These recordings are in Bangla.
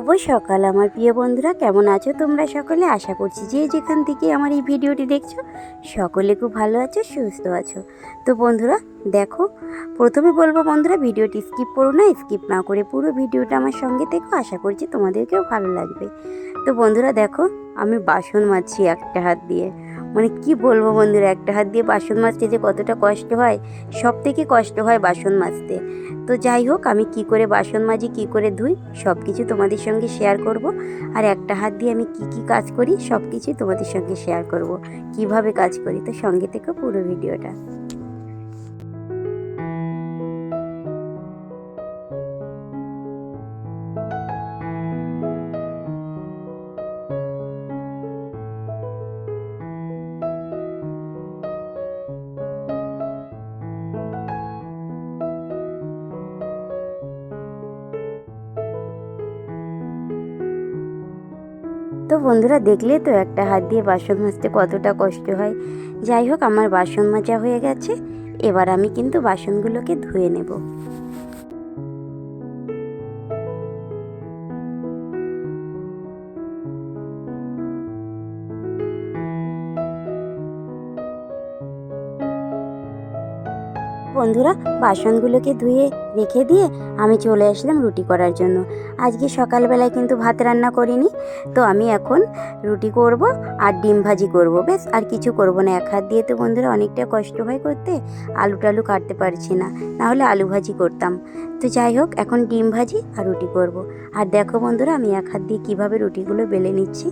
শুভ সকাল। আমার প্রিয় বন্ধুরা, কেমন আছো তোমরা সকলে? আশা করছি যে যেখান থেকে আমার এই ভিডিওটি দেখছ, সকলে খুব ভালো আছো, সুস্থ আছো। তো বন্ধুরা, দেখো, প্রথমে বলব বন্ধুরা, ভিডিওটি স্কিপ করো না, স্কিপ না করে পুরো ভিডিওটা আমার সঙ্গে দেখো, আশা করছি তোমাদেরকেও ভালো লাগবে। তো বন্ধুরা, দেখো, আমি বাসন মাছি একটা হাত দিয়ে। মানে কি বলব বন্ধুরা, একটা হাত দিয়ে বাসন মাজতে যে কতটা কষ্ট হয়, সব থেকে কষ্ট হয় বাসন মাজতে। তো যাই হোক, আমি কি করে বাসন মাজি, কি করে ধুই, সব কিছু তোমাদের সঙ্গে শেয়ার করব। আর একটা হাত দিয়ে আমি কি কি কাজ করি, সব কিছুই তোমাদের সঙ্গে শেয়ার করব। কীভাবে কাজ করি, তো সঙ্গে থেকে পুরো ভিডিওটা। বন্ধুরা, দেখলে তো একটা হাত দিয়ে বাসন মাজতে কতটা কষ্ট হয়। যাই হোক, আমার বাসন মাজা হয়ে গেছে। এবার আমি কিন্তু বাসনগুলোকে ধুয়ে নেব। বন্ধুরা, বাসনগুলোকে ধুয়ে রেখে দিয়ে আমি চলে আসলাম রুটি করার জন্য। আজকে সকালবেলায় কিন্তু ভাত রান্না করিনি, তো আমি এখন রুটি করব আর ডিম ভাজি করব। বেশ আর কিছু করব না। এক হাত দিয়ে তো বন্ধুরা অনেকটা কষ্ট হয় করতে, আলু টালু কাটতে পারছি না নাহলে আলু ভাজি করতাম। তো যাই হোক, এখন ডিম ভাজি আর রুটি করব। আর দেখো বন্ধুরা, আমি এক হাত দিয়ে কীভাবে রুটিগুলো বেলে নিচ্ছি।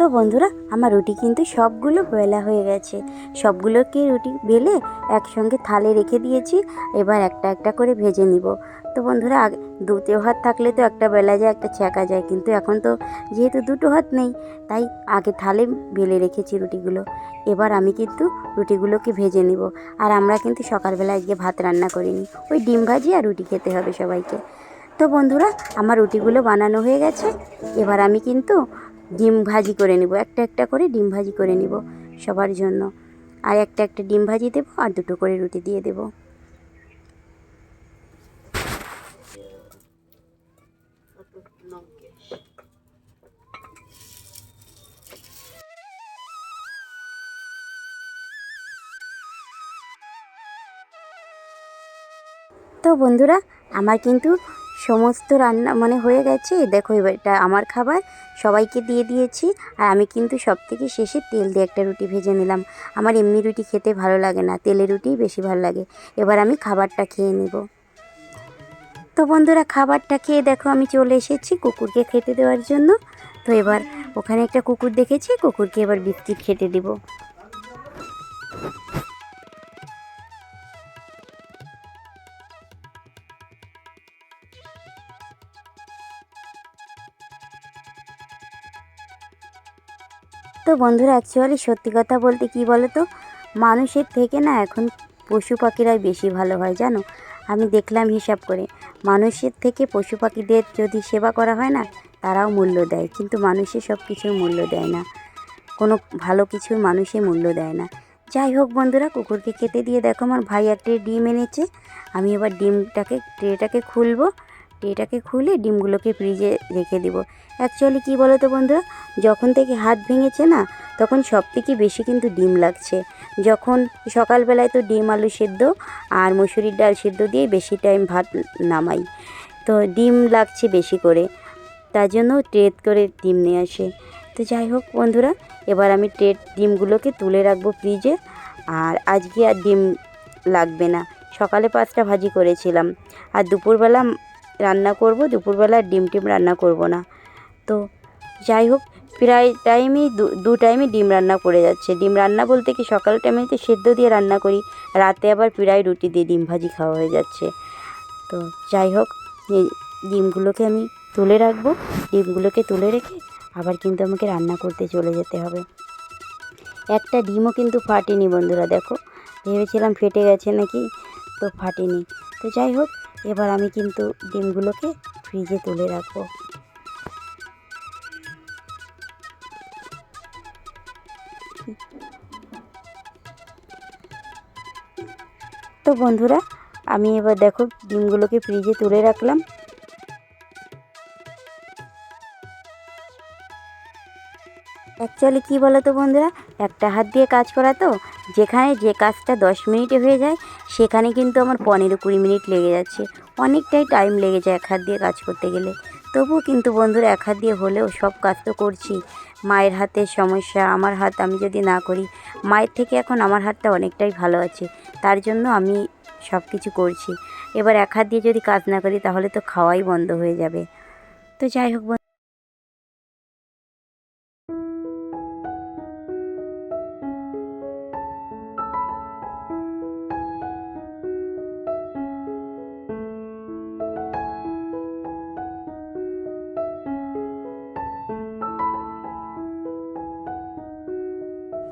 তো বন্ধুরা, আমার রুটি কিন্তু সবগুলো বেলা হয়ে গেছে। সবগুলোকে রুটি বেলে একসঙ্গে থালে রেখে দিয়েছি, এবার একটা একটা করে ভেজে নিব। তো বন্ধুরা, আগে দুটো হাত থাকলে তো একটা বেলা যায়, একটা ছ্যাঁকা যায়, কিন্তু এখন তো যেহেতু দুটো হাত নেই, তাই আগে থালে বেলে রেখেছি রুটিগুলো। এবার আমি কিন্তু রুটিগুলোকে ভেজে নিব। আর আমরা কিন্তু সকালবেলা আজকে ভাত রান্না করিনি, ওই ডিম ভাজি আর রুটি খেতে হবে সবাইকে। তো বন্ধুরা, আমার রুটিগুলো বানানো হয়ে গেছে। এবার আমি কিন্তু ডিম ভাজি করে নেব। একটা একটা করে ডিম ভাজি করে নেব সবার জন্য। আর একটা একটা ডিম ভাজি দেবো আর দুটো করে রুটি দিয়ে দেবো। তো বন্ধুরা, আমার কিন্তু সমস্ত রান্না মানে হয়ে গেছে। দেখো এবার এটা আমার খাবার, সবাইকে দিয়ে দিয়েছি। আর আমি কিন্তু সব থেকে শেষে তেল দিয়ে একটা রুটি ভেজে নিলাম। আমার এমনি রুটি খেতে ভালো লাগে না তেলের রুটিই বেশি ভালো লাগে। এবার আমি খাবারটা খেয়ে নেব। তো বন্ধুরা, খাবারটা খেয়ে দেখো আমি চলে এসেছি কুকুরকে খেতে দেওয়ার জন্য। তো এবার ওখানে একটা কুকুর দেখেছি, কুকুরকে এবার বিস্কিট খেতে দেবো। তো বন্ধুরা অ্যাকচুয়ালি সত্যি কথা বলতে কি বলো তো মানুষের থেকে না এখন পশু পাখিরাই বেশি ভালো হয়, জানো? আমি দেখলাম হিসাব করে, মানুষের থেকে পশু পাখিদের যদি সেবা করা হয় না, তারাও মূল্য দেয়। কিন্তু মানুষের সব কিছুর মূল্য দেয় না। কোনো ভালো কিছুর মানুষে মূল্য দেয় না। যাই হোক বন্ধুরা, কুকুরকে খেতে দিয়ে দেখো, আমার ভাই একটা ডিম এনেছে। আমি এবার ডিমটাকে, ট্রেটাকে খুলবো। ট্রেটাকে খুলে ডিমগুলোকে ফ্রিজে রেখে দিব। অ্যাকচুয়ালি কী বলো তো বন্ধুরা যখন থেকে হাত ভেঙেছে না, তখন সব থেকে বেশি কিন্তু ডিম লাগছে। যখন সকালবেলায় তো ডিম, আলু সেদ্ধ আর মুসুরির ডাল সেদ্ধ দিয়ে বেশি টাইম ভাত নামাই। তো ডিম লাগছে বেশি করে, তার জন্য ট্রেট করে ডিম নিয়ে আসে। তো যাই হোক বন্ধুরা, এবার আমি ট্রেট ডিমগুলোকে তুলে রাখব ফ্রিজে আর আজকে আর ডিম লাগবে না। সকালে পাঁচটা ভাজি করেছিলাম। আর দুপুরবেলা রান্না করব, দুপুরবেলা ডিম টিম রান্না করব না। তো যাই হোক, প্রায় টাইমই দু টাইমে ডিম রান্না করে যাচ্ছে। ডিম রান্না বলতে কি সকাল টাইমে তো সেদ্ধ দিয়ে রান্না করি, রাতে আবার প্রায় রুটি দিয়ে ডিম ভাজি খাওয়া হয়ে যাচ্ছে। তো যাই হোক ডিমগুলোকে আমি তুলে রাখব। ডিমগুলোকে তুলে রেখে আবার কিন্তু আমাকে রান্না করতে চলে যেতে হবে। একটা ডিমও কিন্তু ফাটেনি বন্ধুরা, দেখো। ভেবেছিলাম ফেটে গেছে নাকি, তো ফাটেনি। তো যাই হোক এবার আমি কিন্তু ডিমগুলোকে ফ্রিজে তুলে রাখব। তো বন্ধুরা, আমি এবার দেখো ডিমগুলোকে ফ্রিজে তুলে রাখলাম। অ্যাকচুয়ালি কী বলো তো বন্ধুরা? একটা হাত দিয়ে কাজ করা তো। যেখানে যে কাজটা দশ মিনিটে হয়ে যায়, সেখানে কিন্তু আমার পনেরো কুড়ি মিনিট লেগে যাচ্ছে। অনেকটাই টাইম লেগে যায় এক হাত দিয়ে কাজ করতে গেলে। তবুও কিন্তু বন্ধুরা, এক হাত দিয়ে হলেও সব কাজ তো করছি। মায়ের হাতের সমস্যা, আমার হাত আমি যদি না করি, মায়ের থেকে এখন আমার হাতটা অনেকটাই ভালো আছে। তার জন্য আমি সব কিছু করছি। এবার এক হাত দিয়ে যদি কাজ না করি, তাহলে তো খাওয়াই বন্ধ হয়ে যাবে। তো যাই হোক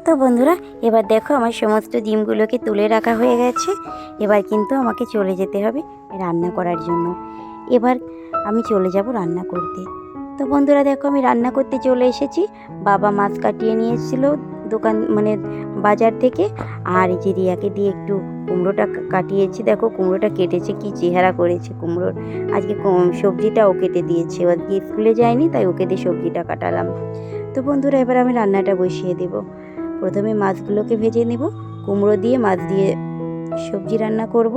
তো বন্ধুরা, এবার দেখো আমার সমস্ত ডিমগুলোকে তুলে রাখা হয়ে গেছে। এবার কিন্তু আমাকে চলে যেতে হবে রান্না করার জন্য। এবার আমি চলে যাব রান্না করতে। তো বন্ধুরা, দেখো আমি রান্না করতে চলে এসেছি। বাবা মাছ কাটিয়ে নিয়ে এসেছিল দোকান মানে বাজার থেকে। আর এই যে রিয়াকে দিয়ে একটু কুমড়োটা কাটিয়েছি। দেখো কুমড়োটা কেটেছে, কি চেহারা করেছে কুমড়োর। আজকে সবজিটাও কেটে দিয়েছে। আজকে স্কুলে যায়নি, তাই ওকে দিয়ে সবজিটা কাটালাম। তো বন্ধুরা, এবার আমি রান্নাটা বসিয়ে দেবো। প্রথমে মাছগুলোকে ভেজে নেব, কুমড়ো দিয়ে মাছ দিয়ে সবজি রান্না করব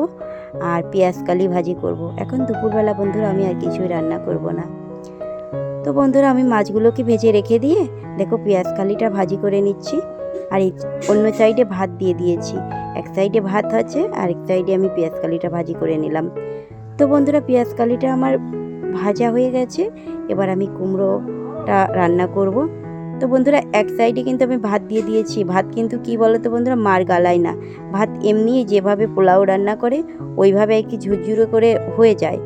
আর পেঁয়াজ কালি ভাজি করব। এখন দুপুরবেলা বন্ধুরা আমি আর কিছুই রান্না করব না। তো বন্ধুরা আমি মাছগুলোকে ভেজে রেখে দিয়ে দেখো পেঁয়াজ কালিটা ভাজি করে নিচ্ছি আর অন্য সাইডে ভাত দিয়ে দিয়েছি। এক সাইডে ভাত আছে আর এক সাইডে আমি পেঁয়াজ কালিটা ভাজি করে নিলাম। তো বন্ধুরা পেঁয়াজ কালিটা আমার ভাজা হয়ে গেছে, এবার আমি কুমড়োটা রান্না করব। তো বন্ধুরা, এক সাইডে কিন্তু আমি ভাত দিয়ে দিয়েছি। ভাত কিন্তু কি বলো তো বন্ধুরা, মার গালায় না। ভাত এমনি যেভাবে পোলাও রান্না করে, ওইভাবে আর কি ঝুরঝুরে করে হয়ে যায়।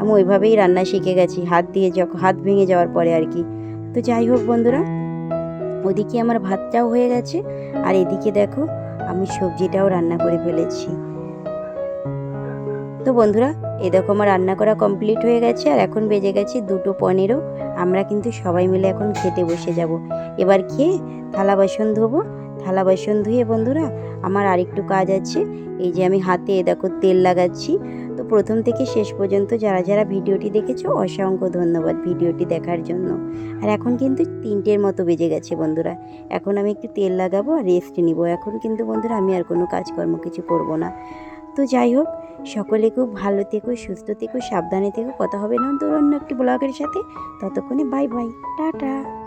আমি ওইভাবেই রান্না শিখে গেছি, হাত দিয়ে যখন হাত ভেঙে যাওয়ার পরে আর কি। তো যাই হোক বন্ধুরা, ওদিকে আমার ভাতটাও হয়ে গেছে, আর এদিকে দেখো, আমি সবজিটাও রান্না করে ফেলেছি। তো বন্ধুরা এই দেখো আমার রান্না করা কমপ্লিট হয়ে গেছে আর এখন বেজে গেছে দুটো পনেরো। আমরা কিন্তু সবাই মিলে এখন খেতে বসে যাব। এবার খেয়ে থালা বাসন ধোবো। থালা বাসন ধুয়ে বন্ধুরা, আমার আরেকটু কাজ আছে। এই যে আমি হাতে এ দেখো তেল লাগাচ্ছি। তো প্রথম থেকে শেষ পর্যন্ত যারা যারা ভিডিওটি দেখেছ, অসংখ্য ধন্যবাদ ভিডিওটি দেখার জন্য। আর এখন কিন্তু তিনটের মতো বেজে গেছে বন্ধুরা। এখন আমি একটু তেল লাগাবো আর রেস্ট নিব। এখন কিন্তু বন্ধুরা আমি আর কোনো কাজকর্ম কিছু করব না। তো যাই হোক সকলে খুব ভালো থেকো, সুস্থ থেকো, সাবধানে থেকো। কথা হবে না অন্য একটি ব্লগের সাথে। ততক্ষণে বাই বাই। টাটা।